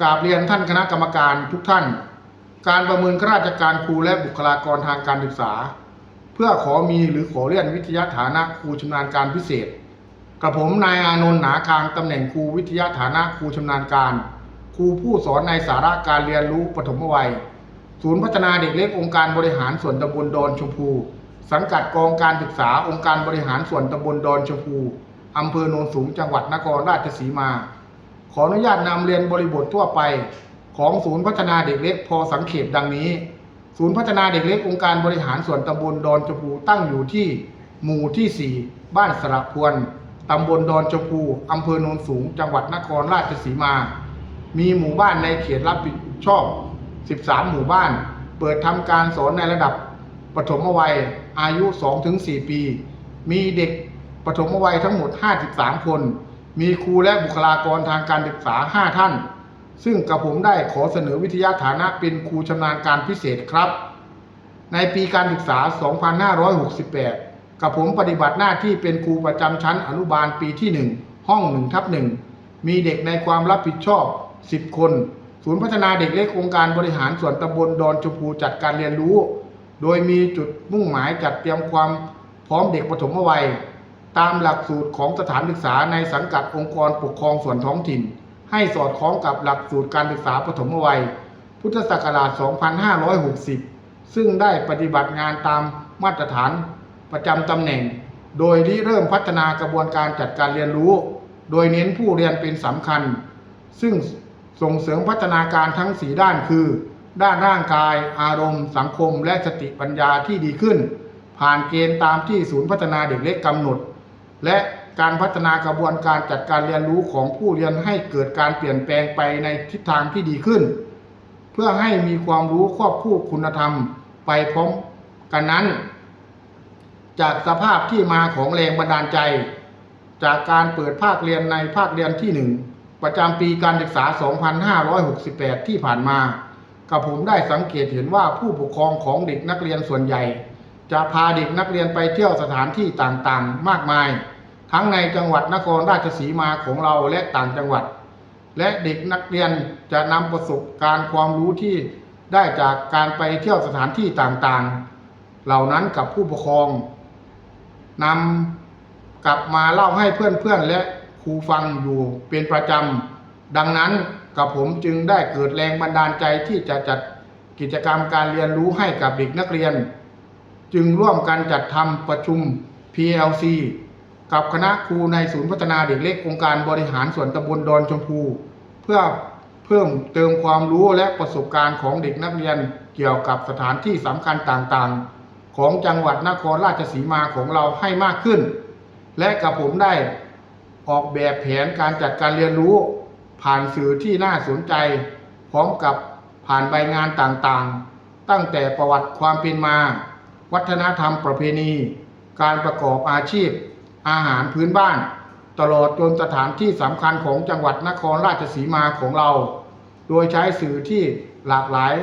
กราบเรียนท่านคณะกรรมการทุกท่าน การประเมินข้าราชการครูและบุคลากรทางการศึกษา เพื่อขอมีหรือขอเลื่อนวิทยาฐานะครูชำนาญการพิเศษกับผมนายอานนท์หนาคางตำแหน่งครูวิทยาฐานะครูชำนาญการ ครูผู้สอนในสาระการเรียนรู้ปฐมวัย ศูนย์พัฒนาเด็กเล็กองค์การบริหารส่วนตำบลดอนชมพู สังกัดกองการศึกษาองค์การบริหารส่วนตำบลดอนชมพูอำเภอโนนสูงจังหวัดนครราชสีมา ขออนุญาตนำเรียนบริบททั่วไป ของศูนย์พัฒนาเด็กเล็กพอสังเขปดังนี้ ศูนย์พัฒนาเด็กเล็กองค์การบริหารส่วนตำบลดอนชมพูตั้งอยู่ที่หมู่ที่ 4 บ้านสระพวนตำบลดอนชมพูอำเภอโนนสูง จังหวัดนครราชสีมา มีหมู่บ้านในเขตรับผิดชอบ 13 หมู่บ้าน เปิดทำการสอนในระดับปฐมวัยอายุ 2-4 ปี มีเด็กปฐมวัยทั้งหมด 53 คน มีครูและบุคลากรทางการศึกษา 5 ท่าน ซึ่งกับผมได้ขอเสนอวิทยาฐานะเป็นครูชำนาญการพิเศษครับ ในปีการศึกษา 2568กับผมปฏิบัติหน้าที่เป็นครูประจำชั้นอนุบาลปีที่ 1 ห้อง1ทับ1มีเด็กในความรับผิดชอบ 10 คน ศูนย์พัฒนาเด็กเล็กองค์การบริหารส่วนตำบลดอนชมพูจัดการเรียนรู้ โดยมีจุดมุ่งหมายจัดเตรียมความพร้อมเด็กปฐมวัย ตามหลักสูตรของสถานศึกษาในสังกัดองค์กรปกครองส่วนท้องถิ่น ให้สอดคล้องกับหลักสูตรการศึกษาปฐมวัย พุทธศักราช 2560 ซึ่งได้ปฏิบัติงานตามมาตรฐานประจำตำแหน่ง โดยริเริ่มพัฒนากระบวนการจัดการเรียนรู้ โดยเน้นผู้เรียนเป็นสำคัญ ซึ่งส่งเสริมพัฒนาการทั้ง 4 ด้านคือ ด้านร่างกาย อารมณ์ สังคม และสติปัญญาที่ดีขึ้น ผ่านเกณฑ์ตามที่ศูนย์พัฒนาเด็กเล็กกำหนด และการพัฒนากระบวนการจัดการเรียนรู้ของผู้เรียนให้เกิดการเปลี่ยนแปลงไปในทิศทางที่ดีขึ้น เพื่อให้มีความรู้ควบคู่คุณธรรมไปพร้อมกันนั้น จากสภาพที่มาของแรงบันดาลใจ จากการเปิดภาคเรียนในภาคเรียนที่ 1 ประจำปีการศึกษา 2568 ที่ผ่านมากับผมได้สังเกตเห็นว่าผู้ปกครองของเด็กนักเรียนส่วนใหญ่ จะพาเด็กนักเรียนไปเที่ยวสถานที่ต่างๆ มากมาย ทั้งในจังหวัดนครราชสีมาของเราและต่างจังหวัด และเด็กนักเรียนจะนำประสบการณ์ความรู้ที่ได้จากการไปเที่ยวสถานที่ต่างๆ เหล่านั้นกับผู้ปกครองนำกลับมาเล่าให้เพื่อนๆและครูฟังอยู่เป็นประจำ ดังนั้นกับผมจึงได้เกิดแรงบันดาลใจที่จะจัดกิจกรรมการเรียนรู้ให้กับเด็กนักเรียน จึงร่วมกันจัดทำประชุม PLC กับคณะครูในศูนย์พัฒนาเด็กเล็กองค์การบริหารส่วนตำบลดอนชมพู เพื่อเพิ่มเติมความรู้และประสบการณ์ของเด็กนักเรียนเกี่ยวกับสถานที่สำคัญต่างๆ ของจังหวัดนครราชสีมาของเราให้มากขึ้น และกับผมได้ออกแบบแผนการจัดการเรียนรู้ ผ่านสื่อที่น่าสนใจ พร้อมกับผ่านใบงานต่างๆ ตั้งแต่ประวัติความเป็นมา วัฒนธรรมประเพณี การประกอบอาชีพ อาหารพื้นบ้าน ตลอดจนสถานที่สำคัญของจังหวัดนครราชสีมาของเรา โดยใช้สื่อที่หลากหลาย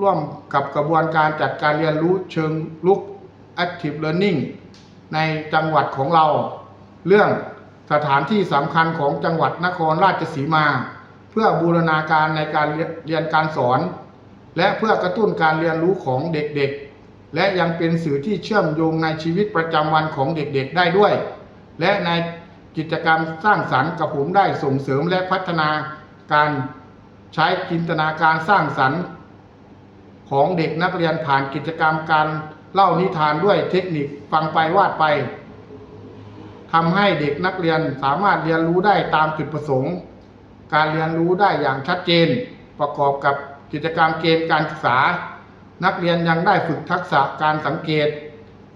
ร่วมกับกระบวนการจัดการเรียนรู้เชิงลุก Active Learning ในจังหวัดของเรา เรื่องสถานที่สำคัญของจังหวัดนครราชสีมา เพื่อบูรณาการในการเรียนการสอน และเพื่อกระตุ้นการเรียนรู้ของเด็กๆ และยังเป็นสื่อที่เชื่อมโยงในชีวิตประจำวันของเด็กๆได้ด้วย และในกิจกรรมสร้างสรรค์กับผมได้ส่งเสริมและพัฒนาการใช้จินตนาการสร้างสรรค์ ของเด็กนักเรียนผ่านกิจกรรมการเล่านิทานด้วยเทคนิคฟังไปวาดไปทำให้เด็กนักเรียนสามารถเรียนรู้ได้ตามจุดประสงค์ การเรียนรู้ได้อย่างชัดเจน ประกอบกับกิจกรรมเกมการศึกษา นักเรียนยังได้ฝึกทักษะการสังเกต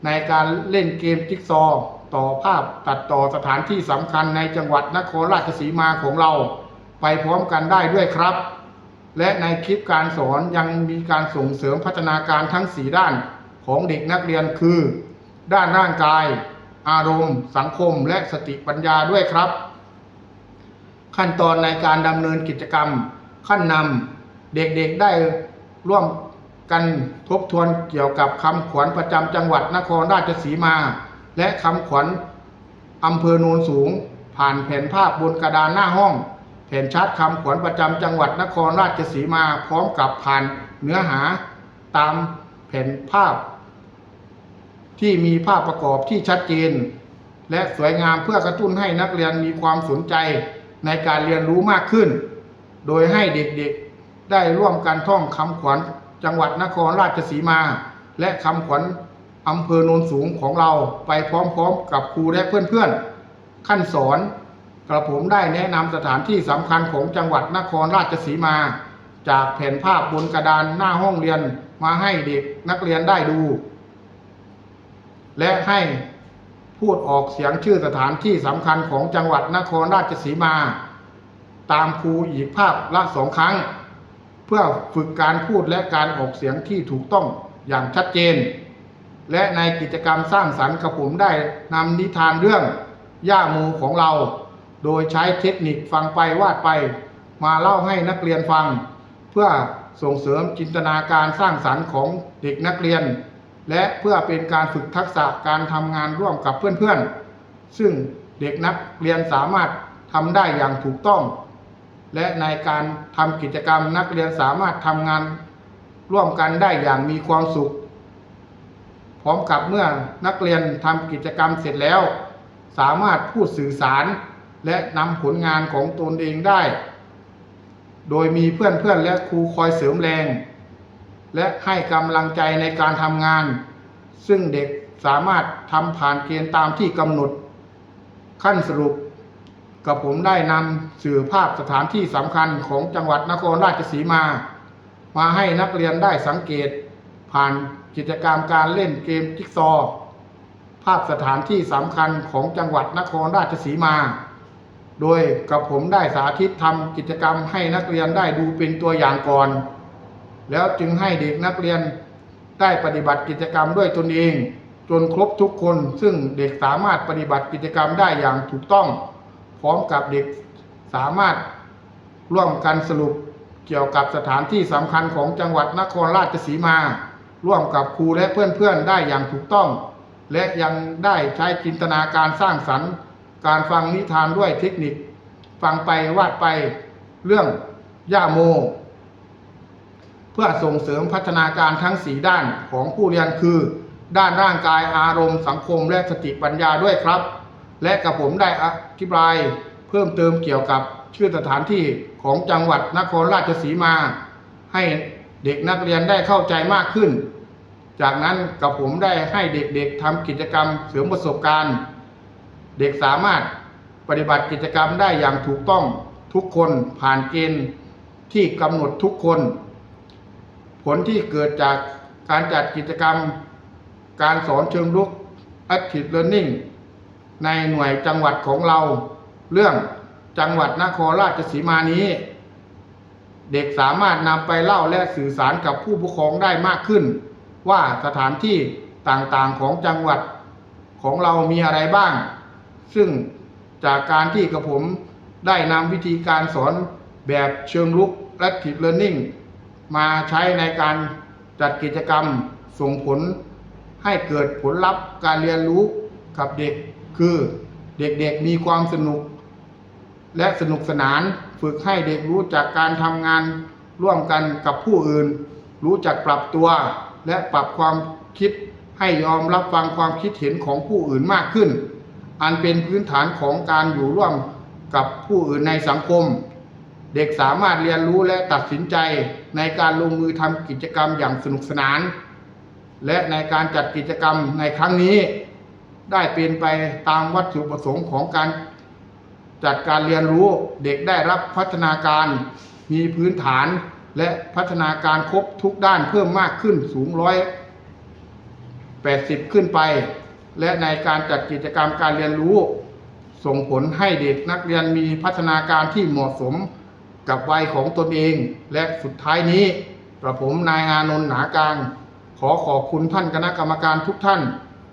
ในการเล่นเกมจิ๊กซอว์ต่อภาพตัดต่อสถานที่สำคัญในจังหวัดนครราชสีมาของเรา ไปพร้อมกันได้ด้วยครับ และในคลิปการสอนยังมีการส่งเสริมพัฒนาการทั้ง 4 ด้านของเด็กนักเรียนคือ ด้านร่างกาย อารมณ์ สังคม และสติปัญญาด้วยครับ ขั้นตอนในการดำเนินกิจกรรม ขั้นนำเด็กๆได้ร่วม กันทบทวนเกี่ยวกับคำขวัญประจำจังหวัดนครราชสีมา และคำขวัญอำเภอโนนสูง ผ่านแผ่นภาพบนกระดานหน้าห้อง แผ่นชาร์ตคำขวัญประจำจังหวัดนครราชสีมา พร้อมกับผ่านเนื้อหาตามแผ่นภาพ ที่มีภาพประกอบที่ชัดเจน และสวยงามเพื่อกระตุ้นให้นักเรียนมีความสนใจในการเรียนรู้มากขึ้น โดยให้เด็กๆได้ร่วมกันท่องคำขวัญ จังหวัดนครราชสีมา และคำขวัญอำเภอโนนสูงของเราไปพร้อมๆกับครูและเพื่อนๆ ขั้นสอนกระผมได้แนะนำสถานที่สำคัญของจังหวัดนครราชสีมา จากแผ่นภาพบนกระดานหน้าห้องเรียนมาให้เด็กนักเรียนได้ดู และให้พูดออกเสียงชื่อสถานที่สำคัญของจังหวัดนครราชสีมา ตามครูอีกภาพละสองครั้ง พื่อฝึกการพูดและการออกเสียงที่ถูกต้องอย่างชัดเจน และในกิจกรรมสร้างสรรค์กระผมได้นำนิทานเรื่องย่าโมของเรา โดยใช้เทคนิคฟังไปวาดไป มาเล่าให้นักเรียนฟัง เพื่อส่งเสริมจินตนาการสร้างสรรค์ของเด็กนักเรียน และเพื่อเป็นการฝึกทักษะการทำงานร่วมกับเพื่อนๆ ซึ่งเด็กนักเรียนสามารถทำได้อย่างถูกต้อง และในการทำกิจกรรมนักเรียนสามารถทำงานร่วมกันได้อย่างมีความสุข พร้อมกับเมื่อนักเรียนทำกิจกรรมเสร็จแล้ว สามารถพูดสื่อสาร และนำผลงานของตนเองได้ โดยมีเพื่อนๆและครูคอยเสริมแรง และให้กำลังใจในการทำงาน ซึ่งเด็กสามารถทำผ่านเกณฑ์ตามที่กำหนด ขั้นสรุป กับผมได้นำสื่อภาพสถานที่สำคัญของจังหวัดนครราชสีมา มาให้นักเรียนได้สังเกต ผ่านกิจกรรมการเล่นเกมจิ๊กซอว์ภาพสถานที่สำคัญของจังหวัดนครราชสีมา โดยกับผมได้สาธิตทำกิจกรรมให้นักเรียนได้ดูเป็นตัวอย่างก่อน แล้วจึงให้เด็กนักเรียนได้ปฏิบัติกิจกรรมด้วยตนเอง จนครบทุกคนซึ่งเด็กสามารถปฏิบัติกิจกรรมได้อย่างถูกต้อง พร้อมกับเด็กสามารถร่วมกันสรุปเกี่ยวกับสถานที่สำคัญของจังหวัดนครราชสีมา ร่วมกับครูและเพื่อนๆได้อย่างถูกต้อง และยังได้ใช้จินตนาการสร้างสรรค์ การฟังนิทานด้วยเทคนิค ฟังไปวาดไปเรื่องย่าโม เพื่อส่งเสริมพัฒนาการทั้งสีด้านของผู้เรียนคือ ด้านร่างกายอารมณ์สังคมและสติปัญญาด้วยครับ และกับผมได้อธิบายเพิ่มเติมเกี่ยวกับชื่อสถานที่ของจังหวัดนครราชสีมา ให้เด็กนักเรียนได้เข้าใจมากขึ้น จากนั้นกับผมได้ให้เด็กๆทำกิจกรรมเสริมประสบการณ์ เด็กสามารถปฏิบัติกิจกรรมได้อย่างถูกต้องทุกคนผ่านเกณฑ์ที่กำหนดทุกคน ผลที่เกิดจากการจัดกิจกรรม การสอนเชิงรุก Active Learning ในหน่วยจังหวัดของเรา เรื่องจังหวัดนครราชสีมานี้ เด็กสามารถนำไปเล่าและสื่อสารกับผู้ปกครองได้มากขึ้น ว่าสถานที่ต่างๆของจังหวัดของเรามีอะไรบ้าง ซึ่งจากการที่กระผมได้นำวิธีการสอนแบบเชิงลุก Active Learning มาใช้ในการจัดกิจกรรมส่งผลให้เกิดผลลัพธ์การเรียนรู้กับเด็ก คือเด็กๆมีความสนุก และสนุกสนานฝึกให้เด็กรู้จักการทำงานร่วมกันกับผู้อื่น รู้จักปรับตัว และปรับความคิดให้ยอมรับฟังความคิดเห็นของผู้อื่นมากขึ้น อันเป็นพื้นฐานของการอยู่ร่วมกับผู้อื่นในสังคม เด็กสามารถเรียนรู้และตัดสินใจในการลงมือทำกิจกรรมอย่างสนุกสนาน และในการจัดกิจกรรมในครั้งนี้ ได้เป็นไปตามวัตถุประสงค์ของการจัดการเรียนรู้เด็กได้รับพัฒนาการมีพื้นฐานและพัฒนาการครบทุกด้านเพิ่มมากขึ้นสูงร้อยแปดสิบขึ้นไป และในการจัดกิจกรรมการเรียนรู้ ส่งผลให้เด็กนักเรียนมีพัฒนาการที่เหมาะสมกับวัยของตนเอง และสุดท้ายนี้กระผมนายอานนท์หนากลาง ขอขอบคุณท่านคณะกรรมการทุกท่าน